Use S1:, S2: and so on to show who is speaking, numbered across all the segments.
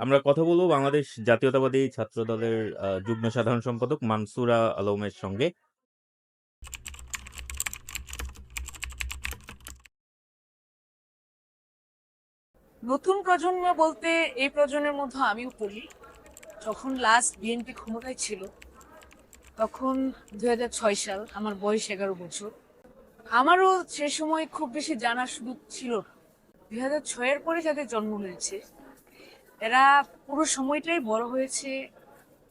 S1: আমরা কথা বলব বাংলাদেশ জাতীয়তাবাদী ছাত্রদলের আ যুগ্ম সাধারণ সম্পাদক মানসুরা আলমের সঙ্গে।
S2: নতুন প্রজন্ম বলতে এই প্রজন্মের মধ্যে আমিও পড়ি। যখন লাস্ট বিএনপি ক্ষমতায় ছিল, তখন দুই হাজার ছয় সাল আমার বয়স এগারো বছর। আমারও সে সময় খুব বেশি জানার সুযোগ ছিল না। দুই হাজার ছয়ের পরে যাদের জন্ম হয়েছে এরা পুরো সময়টাই বড় হয়েছে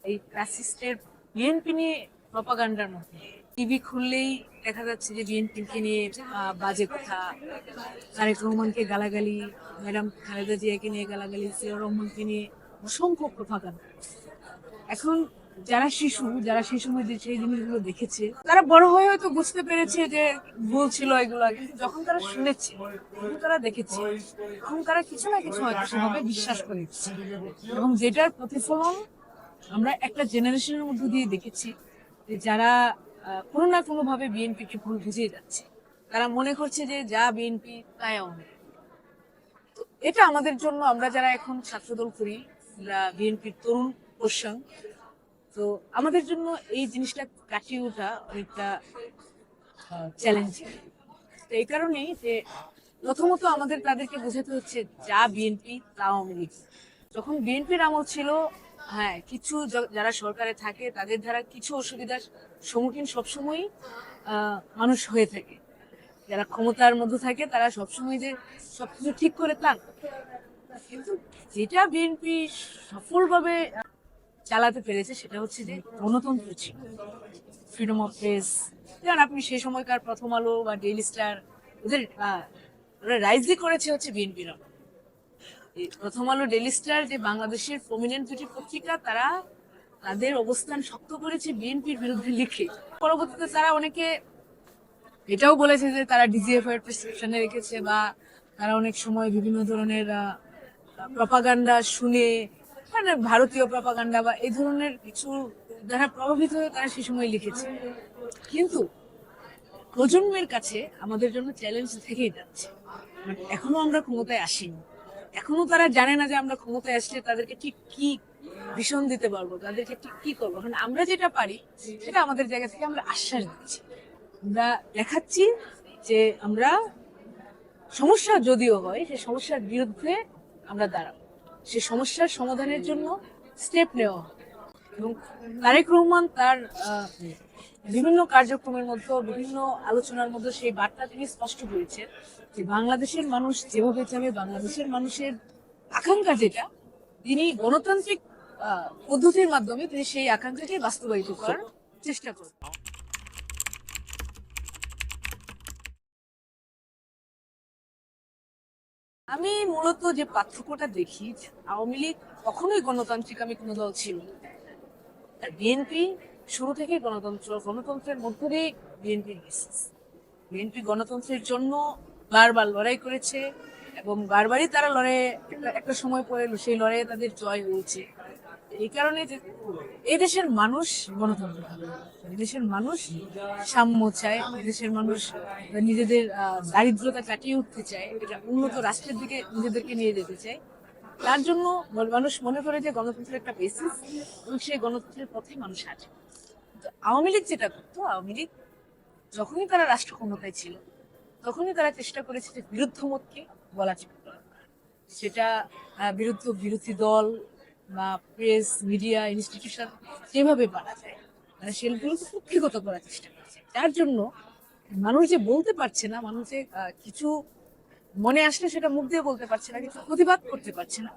S2: এই ফ্যাসিস্টের বিএনপি নিয়ে প্রপাগান্ডার মধ্যে। টিভি খুললেই দেখা যাচ্ছে যে বিএনপিকে নিয়ে বাজে কথা। তারেক রহমানকে গালাগালি, ম্যাডাম খালেদা জিয়াকে নিয়ে গালাগালি সিয়া রহমানকে নিয়ে অসংখ্য প্রপাগান্ডা এখন যারা শিশু, যারা সেই সময় যে সেই জিনিসগুলো দেখেছে, তারা বড় হয়ে হয়তো বুঝতে পেরেছে যে ভুল ছিল এগুলো, কিন্তু যখন তারা শুনেছে যখন তারা দেখেছে, তখন তারা কিছু না কিছু হয়তো সেভাবে বিশ্বাস করে নিচ্ছে। এবং যেটার প্রতিফলন আমরা একটা জেনারেশনের মধ্যে দিয়ে দেখেছি, যে যারা কোনো না কোনো ভাবে বিএনপিকে ভুল বুঝিয়ে যাচ্ছে, তারা মনে করছে যে যা বিএনপি, তাই আওয়ামী এটা আমাদের জন্য আমরা যারা এখন ছাত্রদল করি বিএনপির তরুণ পোষণ তো আমাদের জন্য এই জিনিসটা কাটিয়ে ওঠা অনেকটা চ্যালেঞ্জিং তো এই কারণেই যে প্রথমত আমাদের তাদেরকে বোঝাতে হচ্ছে যা বিএনপি তা আওয়ামী লীগ। যখন বিএনপির আমল ছিল হ্যাঁ কিছু যারা সরকারে থাকে, তাদের দ্বারা কিছু অসুবিধার সম্মুখীন সবসময়ই মানুষ হয়ে থাকে। যারা ক্ষমতার মধ্যে থাকে, তারা সবসময় যে সবকিছু ঠিক করে তা কিন্তু যেটা বিএনপি সফলভাবে চালাতে পেরেছে সেটা হচ্ছে যে গণতন্ত্র ছিল। ফ্রিডম অফ প্রেস যেমন আপনি সেই সময়কার প্রথম আলো বা ডেইলি স্টার ওদের ওরা রাইজই করেছে হচ্ছে বিএনপির প্রথম আলো ডেইলি স্টার যে বাংলাদেশের প্রমিনেন্ট দুটি পত্রিকা, তারা তাদের অবস্থান শক্ত করেছে বিএনপির বিরুদ্ধে লিখে। পরবর্তীতে তারা অনেকে এটাও বলেছে যে তারা ডিজিএফ এর প্রেসক্রিপশনে রেখেছে বা তারা অনেক সময় বিভিন্ন ধরনের প্রপাগান্ডা শুনে মানে ভারতীয় প্রপাগান্ডা বা এই ধরনের কিছু দ্বারা প্রভাবিত হয়ে তারা সে সময় লিখেছে। কিন্তু প্রজন্মের কাছে আমাদের জন্য চ্যালেঞ্জ থেকেই যাচ্ছে। মানে এখনও আমরা ক্ষমতায় আসিনি। এখনও তারা জানে না যে আমরা ক্ষমতায় আসলে তাদেরকে ঠিক কি ভীষণ দিতে পারব, তাদেরকে ঠিক কি করব। কারণ আমরা যেটা পারি, সেটা আমাদের জায়গা থেকে আমরা আশ্বাস দিচ্ছি। আমরা দেখাচ্ছি যে আমরা সমস্যা যদিও হয় সেই সমস্যার বিরুদ্ধে আমরা দাঁড়াবো। সেই সমস্যার সমাধানের জন্য স্টেপ নেওয়া। এবং তারেক রহমান তার বিভিন্ন কার্যক্রমের মধ্যে বিভিন্ন আলোচনার মধ্যে সেই বার্তা তিনি স্পষ্ট করেছেন যে বাংলাদেশের মানুষ যেভাবে চাবে, বাংলাদেশের মানুষের আকাঙ্ক্ষা যেটা, তিনি গণতান্ত্রিক পদ্ধতির মাধ্যমে তিনি সেই আকাঙ্ক্ষাকে বাস্তবায়িত করার চেষ্টা করবেন আমি মূলত যে পার্থক্যটা দেখি, আওয়ামী লীগ কখনোই গণতান্ত্রিক আমি কোনো দল ছিল। আর বিএনপি শুরু থেকে গণতন্ত্র, গণতন্ত্রের মধ্য দিয়ে বিএনপি বিএনপি গণতন্ত্রের জন্য বারবার লড়াই করেছে এবং বারবারই তারা লড়াই একটা সময় পরে সেই লড়াইয়ে তাদের জয় হয়েছে এই কারণে যে এই দেশের মানুষ গণতন্ত্র ভালোবাসে। এই দেশের মানুষ সাম্য চায় এই দেশের মানুষ নিজেদের দারিদ্রতা কাটিয়ে উঠতে চায়, এটা উন্নত রাষ্ট্রের দিকে নিজেদেরকে নিয়ে যেতে চায় তার জন্য মানুষ মনে করে যে গণতন্ত্রের একটা বেসিস এবং সেই গণতন্ত্রের পথে মানুষ হাঁটে আওয়ামী লীগ যেটা করতো, আওয়ামী লীগ যখনই তারা রাষ্ট্র ক্ষমতায় ছিল, তখনই তারা চেষ্টা করেছে যে বিরুদ্ধ মতকে বলা চেপে। সেটা বিরুদ্ধ বিরোধী দল বা প্রেস, মিডিয়া ইনস্টিটিউশন যেভাবে পারা যায় মানে সেগুলোকে কুক্ষিগত করার চেষ্টা করছে। যার জন্য মানুষ যে বলতে পারছে না, মানুষ যে কিছু মনে আসলে সেটা মুখ দিয়ে বলতে পারছে না, কিছু প্রতিবাদ করতে পারছে না,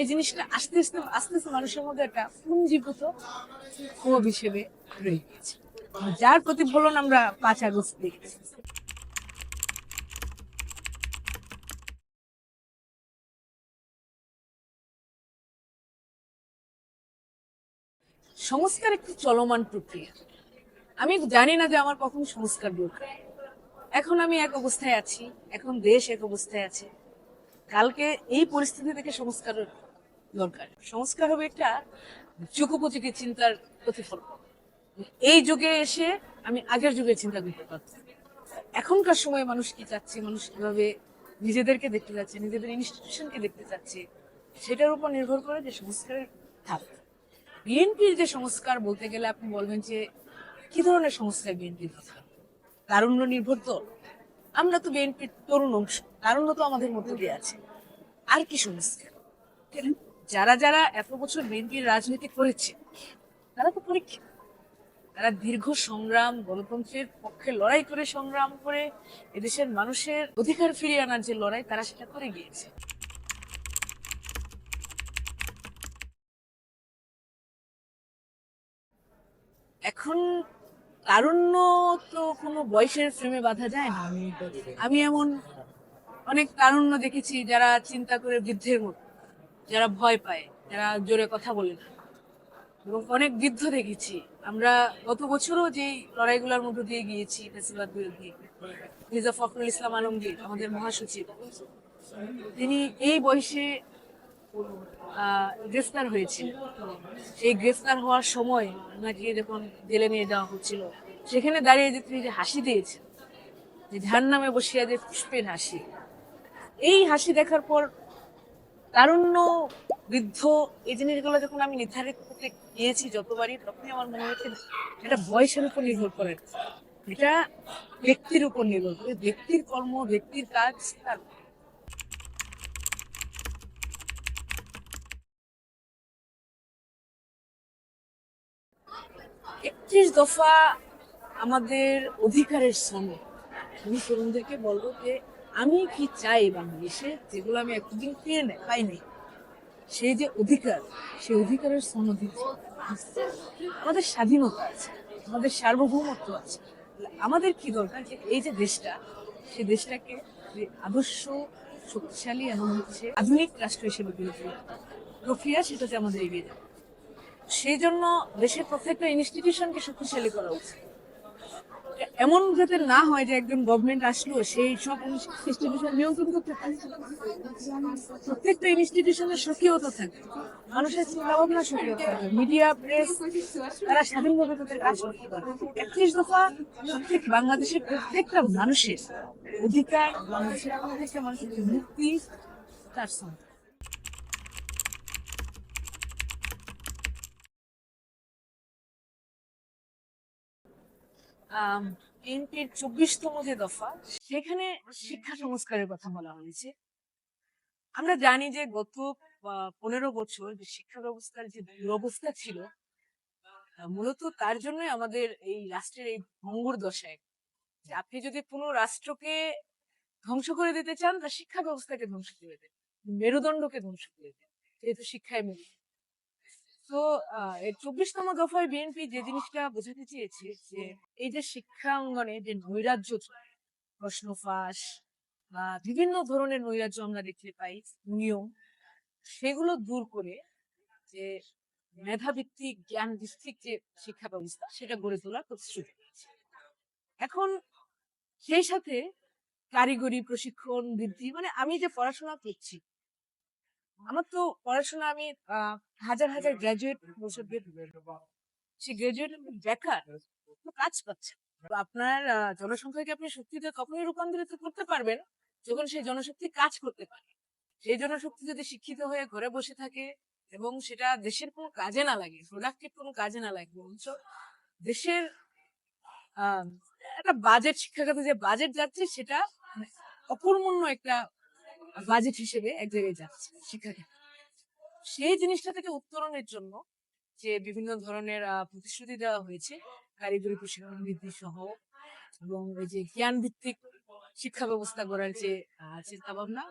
S2: এই জিনিসটা আস্তে আস্তে আস্তে আস্তে মানুষের মধ্যে একটা পুঞ্জীভূত ক্ষোভ হিসেবে রয়ে গেছে যার প্রতিফলন আমরা পাঁচ আগস্ট দেখেছি। সংস্কার একটি চলমান প্রক্রিয়া। আমি জানি না যে আমার কখন সংস্কার দরকার এখন আমি এক অবস্থায় আছি, এখন দেশ এক অবস্থায় আছে। কালকে এই পরিস্থিতি থেকে সংস্কার দরকার। সংস্কার হবে একটা যুগোপযোগী চিন্তার প্রতিফলন। এই যুগে এসে আমি আগের যুগের চিন্তা করতে পারতাম এখনকার সময়ে মানুষ কি চাচ্ছে? মানুষ কীভাবে নিজেদেরকে দেখতে চাচ্ছে নিজেদের ইনস্টিটিউশনকে দেখতে চাচ্ছে? সেটার উপর নির্ভর করে যে সংস্কারের ধাপ। বিএনপির যে সংস্কার বলতে গেলে আপনি বলবেন যে কি ধরনের সংস্কার বিএনপির কথা তারুণ্য নির্ভর তো। আমরা তো বিএনপির তরুণ অংশ। তারুণ্য তো আমাদের মধ্যে দিয়ে আছে। আর কি সংস্কার? যারা যারা এত বছর বিএনপির রাজনীতি করেছে, তারা তো পরীক্ষিত তারা দীর্ঘ সংগ্রাম, গণতন্ত্রের পক্ষে লড়াই করে সংগ্রাম করে এদেশের মানুষের অধিকার ফিরিয়ে আনার যে লড়াই, তারা সেটা করে গিয়েছে। এখন তারুণ্য তো কোনো বয়সের ফ্রেমে বাঁধা যায় না। আমি এমন অনেক তারুণ্য দেখেছি যারা চিন্তা করে বৃদ্ধের মতো, যারা ভয় পায়, যারা জোরে কথা বলে না। এবং অনেক বৃদ্ধ দেখেছি। আমরা গত বছরও যে লড়াইগুলোর মধ্যে দিয়ে গিয়েছি ফেসিবাদ বিরোধী, মির্জা ফখরুল ইসলাম আলমগীর, আমাদের মহাসচিব, তিনি এই বয়সে গ্রেফতার হয়েছিল। সেই গ্রেফতার হওয়ার সময় ওনাকে যখন জেলে নিয়ে যাওয়া হচ্ছিল। সেখানে দাঁড়িয়ে যে তিনি যে হাসি দিয়েছেন, যে ধ্যান নামে বসিয়া যে পুষ্পের হাসি, এই হাসি দেখার পর তারুণ্য বৃদ্ধ এই জিনিসগুলো যখন আমি নির্ধারিত করতে গিয়েছি যতবারই, তখনই আমার মনে হয়েছে এটা বয়সের উপর নির্ভর করে। এটা ব্যক্তির উপর নির্ভর করে। ব্যক্তির কর্ম, ব্যক্তির কাজ, তার একত্রিশ দফা আমাদের অধিকারের সঙ্গে আমি তরুণদেরকে বলব যে, আমি কি চাই বাংলাদেশে? যেগুলো আমি এতদিন পেয়ে নে- পাইনি। সেই যে অধিকার, সেই অধিকারের সনদ আমাদের স্বাধীনতা আছে, আমাদের সার্বভৌমত্ব আছে। আমাদের কি দরকার যে এই যে দেশটা, সেই দেশটাকে আদর্শ, শক্তিশালী এবং হচ্ছে আধুনিক রাষ্ট্র হিসেবে গড়ে তোলা প্রক্রিয়া সেটাতে আমাদের এগিয়ে যাবে। সেই জন্য দেশের প্রত্যেকটা ইনস্টিটিউশনকে শক্তিশালী করা উচিত। এমন যাতে না হয় যে একজন গভর্নমেন্ট আসলো, সেই সব ইনস্টিটিউশন নিয়ন্ত্রণ করতে পারে প্রত্যেকটা ইনস্টিটিউশনের সক্রিয়তা থাকে। মানুষের চিন্তা ভাবনা সক্রিয় থাকে। মিডিয়া প্রেস তারা স্বাধীনভাবে তাদের কাজ করতে পারে। একত্রিশ দফা প্রত্যেক বাংলাদেশের প্রত্যেকটা মানুষের অধিকার মানুষের মুক্তি তার সঙ্গে বিএনপির চব্বিশতম যে দফা, সেখানে শিক্ষা সংস্কারের কথা বলা হয়েছে। আমরা জানি যে গত পনেরো বছর যে শিক্ষা ব্যবস্থার যে দুরবস্থা ছিল মূলত তার জন্যই আমাদের এই রাষ্ট্রের এই ভঙ্গুর দশায়। যে আপনি যদি কোনো রাষ্ট্রকে ধ্বংস করে দিতে চান তা শিক্ষা ব্যবস্থাকে ধ্বংস করে দেন, মেরুদণ্ডকে ধ্বংস করে দেন, যেহেতু শিক্ষায় মেরু। তো চব্বিশতম দফায় বিএনপি যে জিনিসটা বোঝাতে চেয়েছে যে, এই যে শিক্ষা অঙ্গনে যে নৈরাজ্য প্রশ্ন ফাঁস বিভিন্ন ধরনের নৈরাজ্য আমরা দেখতে পাই, নিয়ম, সেগুলো দূর করে যে মেধাভিত্তিক জ্ঞান ভিত্তিক যে শিক্ষা ব্যবস্থা, সেটা গড়ে তোলার প্রতিশ্রুতি। এখন সেই সাথে কারিগরি, প্রশিক্ষণ, বৃদ্ধি মানে আমি যে পড়াশোনা করছি আমার তো পড়াশোনা আমি হাজার হাজার গ্রাজুয়েট বছর সে গ্রাজুয়েট বেকার কাজ পাচ্ছে আপনার জনসংখ্যাকে আপনি শক্তিতে কখনোই রূপান্তরিত করতে পারবেন? যখন সেই জনশক্তি কাজ করতে পারে। সেই জনশক্তি যদি শিক্ষিত হয়ে ঘরে বসে থাকে এবং সেটা দেশের কোনো কাজে না লাগে প্রোডাক্টিভ কোনো কাজে না লাগে, বরঞ্চ দেশের একটা বাজেট শিক্ষাগত যে বাজেট যাচ্ছে সেটা মানে অপূর্মন্য একটা বাজেট হিসেবে এক জায়গায় যাচ্ছে শিক্ষাক্ষেত্রে সেই জিনিসটা থেকে উত্তরণের জন্য যে বিভিন্ন ধরনের প্রতিশ্রুতি দেওয়া হয়েছে, কারিগরি প্রশিক্ষণ বৃদ্ধি সহ এবং এই যে জ্ঞান ভিত্তিক শিক্ষা ব্যবস্থা গড়ার যে চিন্তা ভাবনা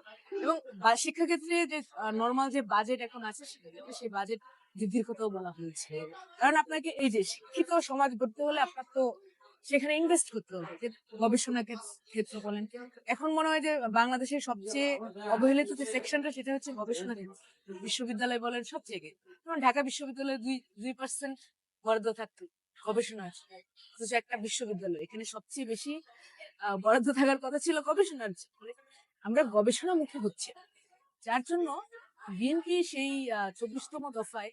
S2: এবং শিক্ষাক্ষেত্রে যে নর্মাল যে বাজেট এখন আছে সেই বাজেট বৃদ্ধির কথাও বলা হয়েছে। কারণ আপনাকে এই যে শিক্ষিত সমাজ গড়তে হলে আপনার তো সেখানে ইনভেস্ট করতে হবে। গবেষণা ক্ষেত্র বলেন। এখন মনে হয় যে বাংলাদেশের সবচেয়ে অবহেলিত যে সেকশনটা সেটা হচ্ছে গবেষণা ক্ষেত্র। বিশ্ববিদ্যালয় বলেন সব জায়গায়। ঢাকা বিশ্ববিদ্যালয়ে দুই দুই পার্সেন্ট বরাদ্দ থাকতো গবেষণা। অথচ একটা বিশ্ববিদ্যালয়, এখানে সবচেয়ে বেশি বরাদ্দ থাকার কথা ছিল গবেষণার আমরা গবেষণা মুখে হচ্ছে যার জন্য বিএনপি সেই চব্বিশতম দফায়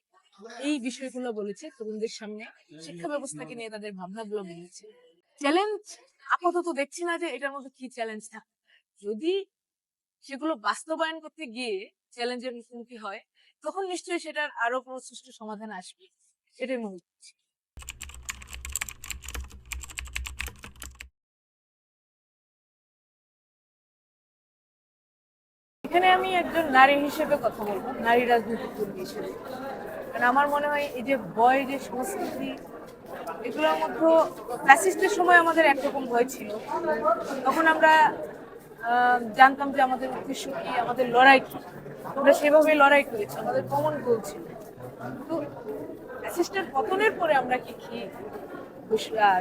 S2: এই বিষয়গুলো বলেছে তরুণদের সামনে শিক্ষা ব্যবস্থাকে নিয়ে তাদের ভাবনাগুলো বলেছে। চ্যালেঞ্জ আপাতত দেখছি না যে এটার মধ্যে কি চ্যালেঞ্জ থাকে। যদি সেগুলো বাস্তবায়ন করতে গিয়ে চ্যালেঞ্জের মুখোমুখি হয়, তখন নিশ্চয়ই সেটার আরও কোনো সুষ্ঠু সমাধান আসবে। এটাই মনে করছি এখানে আমি একজন নারী হিসেবে কথা বলব, নারী রাজনৈতিক কর্মী হিসেবে। কারণ আমার মনে হয় এই যে ভয় যে সংস্কৃতি, এগুলোর মধ্যে ফ্যাসিস্টের সময় আমাদের একরকম ভয় ছিল। তখন আমরা জানতাম যে আমাদের উদ্দেশ্য কি, আমাদের লড়াই কি। আমরা সেভাবে লড়াই করেছি, আমাদের কমন গোল ছিল। তো ফ্যাসিস্টের পতনের পরে আমরা কি কি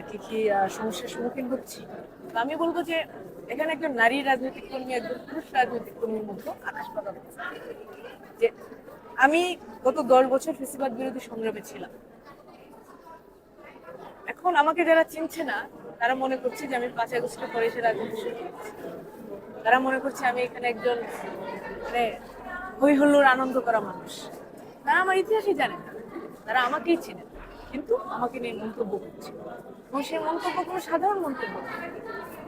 S2: কি কি সমস্যার সম্মুখীন হচ্ছি? তো আমি বলব যে এখানে একজন নারী রাজনৈতিক কর্মী, একজন পুরুষ রাজনৈতিক কর্মীর মধ্যে আকাশ তফাৎ। যে আমি গত দশ বছর ফেসিবাদ বিরোধী সংগ্রামে ছিলাম। এখন আমাকে যারা চিনছে না, তারা মনে করছে যে আমি পাঁচ আগস্টের পরে এসে রাজনীতি শুরু তারা মনে করছে আমি এখানে একজন মানে হই হুল্লোড় আনন্দ করা মানুষ। তারা আমার ইতিহাসই জানে না। তারা আমাকেই চিনে। কিন্তু আমাকে নিয়ে মন্তব্য করছে। এবং সেই মন্তব্য কোনো সাধারণ মন্তব্য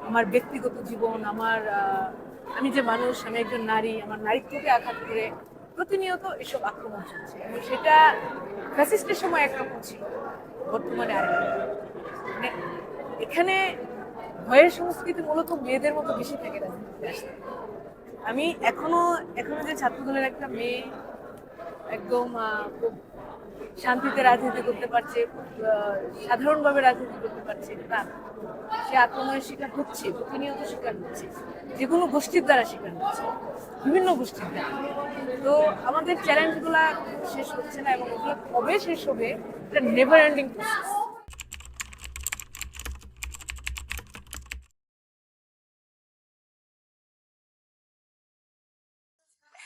S2: আমার ব্যক্তিগত জীবন, আমার আমি যে মানুষ, আমি একজন নারী, আমার নারীত্বকে আঘাত করে প্রতিনিয়ত এসব আক্রমণ চলছে। এবং সেটা ফ্যাসিস্টের সময় একরকম ছিল, বর্তমানে আর মানে এখানে ভয়ের সংস্কৃতি মূলত মেয়েদের মতো বেশি থাকে রাজনীতিতে আমি এখনও এখনও যে ছাত্রদলের একটা মেয়ে একদম খুব শান্তিতে রাজনীতি করতে পারছে সাধারণভাবে রাজনীতি করতে পারছে, না। সে আক্রমণের শিকার হচ্ছে, প্রতিনিয়ত শিকার হচ্ছে যে কোনো গোষ্ঠীর দ্বারা শিকার হচ্ছে, বিভিন্ন গোষ্ঠীর দ্বারা। তো আমাদের চ্যালেঞ্জগুলা শেষ হচ্ছে না এবং ওগুলো কবে শেষ হবে, এটা নেভার এন্ডিং প্রসেস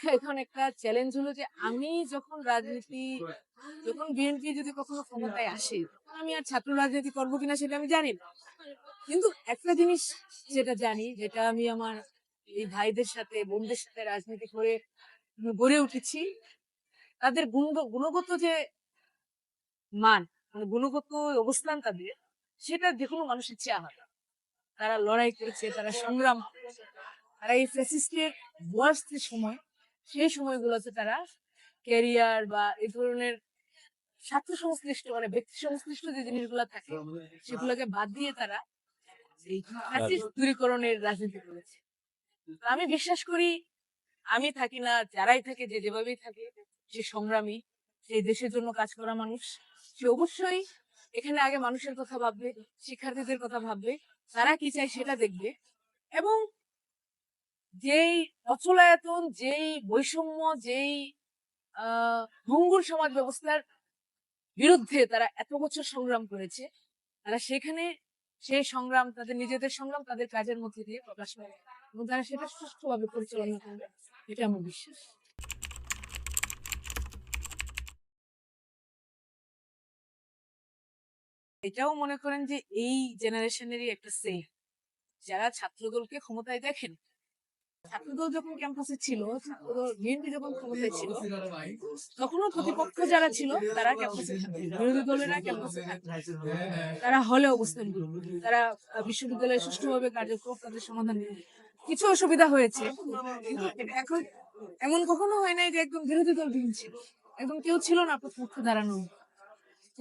S2: এখন একটা চ্যালেঞ্জ হলো যে আমি যখন রাজনীতি, যখন বিএনপি যদি কখনো ক্ষমতায় আসে আমি আর ছাত্র রাজনীতি করব কিনা সেটা আমি জানি না কিন্তু একটা জিনিস যেটা জানি, যেটা আমি আমার এই ভাইদের সাথে, বোনদের সাথে রাজনীতি করে গড়ে উঠেছি, তাদের গুণ- গুণগত যে মান মানে গুণগত অবস্থান তাদের, সেটা যে কোনো মানুষের চেয়ে আলাদা তারা লড়াই করেছে, তারা সংগ্রাম। তারা এই ফ্যাসিস্টের বয়সের সময় সেই সময়গুলোতে তারা ক্যারিয়ার বা এই ধরনের স্বার্থ সংশ্লিষ্ট মানে ব্যক্তি সংশ্লিষ্ট যে জিনিসগুলো থাকে, সেগুলোকে বাদ দিয়ে তারা এই দূরীকরণের রাজনীতি করেছে। আমি বিশ্বাস করি, আমি থাকি না, যারাই থাকে, যে যেভাবেই থাকে যে সংগ্রামী, সে দেশের জন্য কাজ করা মানুষ, সে অবশ্যই এখানে আগে মানুষের কথা ভাববে, শিক্ষার্থীদের কথা ভাববে, তারা কি চায় সেটা দেখবে এবং যেই অচলায়তন যেই বৈষম্য, যেই ভঙ্গুর সমাজ ব্যবস্থার বিরুদ্ধে তারা এত বছর সংগ্রাম করেছে, তারা সেখানে সেই সংগ্রাম, তাদের নিজেদের সংগ্রাম তাদের কাজের মধ্যে দিয়ে প্রকাশ পাবে এবং তারা সেটা সুষ্ঠুভাবে পরিচালনা করবে এটা আমার বিশ্বাস। এটাও মনে করেন যে এই জেনারেশনেরই একটা সে যারা ছাত্রদলকে ক্ষমতায় দেখেন ছাত্রদল যখন ক্যাম্পাসে ছিল বিএনপি যখন ক্ষমতায় ছিল, তখনও প্রতিপক্ষ যারা ছিল, তারা ক্যাম্পাসে বিরোধী দলেরা ক্যাম্পাসে তারা হলে অবস্থান তারা বিশ্ববিদ্যালয়ে সুষ্ঠুভাবে কার্যক্রম, তাদের সমাধান কিছু অসুবিধা হয়েছে এখন এমন কখনো হয় নাই যে একদম বিরোধী দল বিহীন ছিল। একদম কেউ ছিল না প্রতিপক্ষ দাঁড়ানো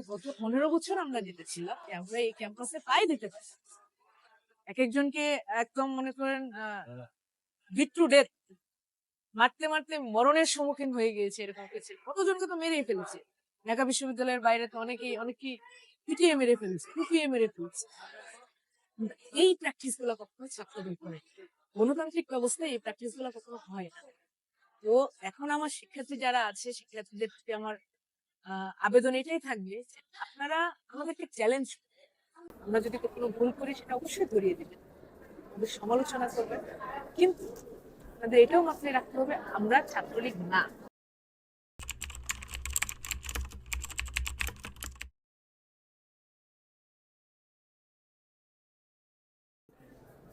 S2: গত পনেরো বছর আমরা যেটা ছিলাম আমরা এই ক্যাম্পাসে পাই দিতে পারি এক একজনকে একদম মনে করেন টু ডেথ। মারতে মারতে মরণের সম্মুখীন হয়ে গিয়েছে এরকম কিছু। কতজনকে তো মেরেই ফেলেছে। ঢাকা বিশ্ববিদ্যালয়ের বাইরে তো অনেকেই অনেকেই পিটিয়ে মেরে ফেলেছে, কুপিয়ে মেরে ফেলেছে। এই প্র্যাকটিসগুলো কখনো ছাত্রদের করে। গণতান্ত্রিক ব্যবস্থায় এই প্র্যাকটিসগুলো কখনো হয় না। তো এখন আমার শিক্ষার্থী যারা আছে, শিক্ষার্থীদের প্রতি আমার আবেদন এটাই থাকবে আপনারা আমাদেরকে চ্যালেঞ্জ আমরা যদি কখনো ভুল করি, সেটা অবশ্যই ধরিয়ে দেবেন। আমাদের সমালোচনা করবেন কিন্তু আমাদের এটাও মাথায় রাখতে হবে, আমরা ছাত্রলীগ না।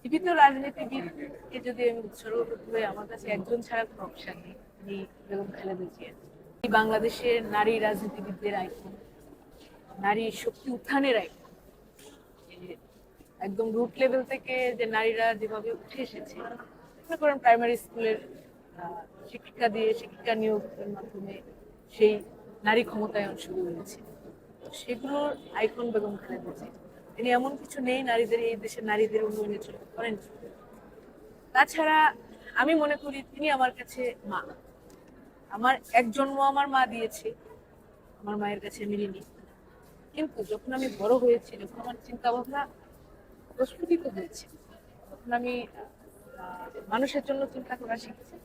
S2: জীবিত রাজনীতিবিদকে যদি আমি উৎসর্গ করতে হয় আমার কাছে একজন ছাড়া কোনো অপশন নেই উনি বেগম খালেদা জিয়া। বাংলাদেশের নারী রাজনীতিবিদদের আইকন, নারী শক্তি উত্থানের আইকন। একদম রুট লেভেল থেকে যে নারীরা যেভাবে উঠে এসেছে, মনে করেন প্রাইমারি স্কুলের শিক্ষিকা দিয়ে শিক্ষিকা নিয়োগের মাধ্যমে সেই নারী ক্ষমতায়ন শুরু হয়েছে সেগুলোর আইকন বেগম খালেদা জিয়া। তিনি এমন কিছু নেই নারীদের, এই দেশের নারীদের উন্নয়নের জন্য করেন। তাছাড়া আমি মনে করি তিনি আমার কাছে মা। আমার এক জন্ম আমার মা দিয়েছে, আমার মায়ের কাছে ঋণী। কিন্তু যখন আমি বড় হয়েছি, যখন আমার চিন্তা ভাবনা প্রস্ফুটিত হয়েছে। তখন আমি মানুষের জন্য চিন্তা করা শিখেছি।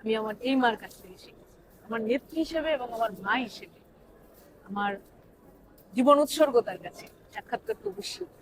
S2: আমি আমার এই মার কাছ থেকে শিখেছি। আমার নেত্রী হিসেবে এবং আমার মা হিসেবে। আমার জীবন উৎসর্গতার কাছে সাক্ষাৎকার তো অবশ্যই।